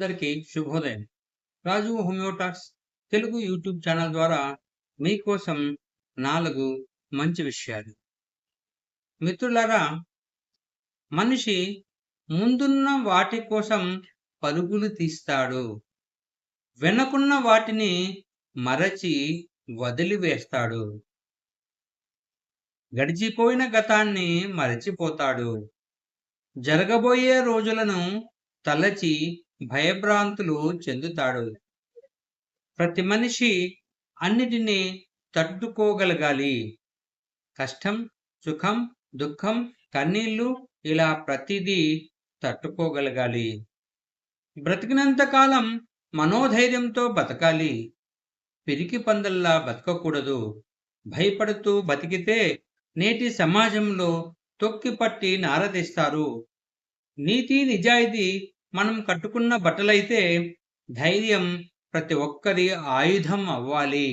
అందరికీ శుభోదయం. రాజు హోమియోటాక్స్ తెలుగు యూట్యూబ్ ఛానల్ ద్వారా మీకోసం నాలుగు మంచి విషయాలు. మిత్రులారా మనిషి ముందున్న వాటి కోసం పరుగులు తీస్తాడు. వెనకున్న వాటిని మరచి వదిలివేస్తాడు గడిచిపోయిన గతాన్ని మరచిపోతాడు. జరగబోయే రోజులను తలచి భయభ్రాంతులు చెందుతాడు. ప్రతి మనిషి అన్నిటినీ తట్టుకోగలగాలి. కష్టం సుఖం దుఃఖం కన్నీళ్ళు ఇలా ప్రతిదీ తట్టుకోగలగాలి. బ్రతికినంత కాలం మనోధైర్యంతో బతకాలి. పిరికి పందల్లా బతకకూడదు. భయపడుతూ బతికితే నేటి సమాజంలో తొక్కిపట్టి నారదీస్తారు. నీతి నిజాయితీ మనం కట్టుకున్న బట్టలైతే ధైర్యం ప్రతి ఒక్కరి ఆయుధం అవ్వాలి.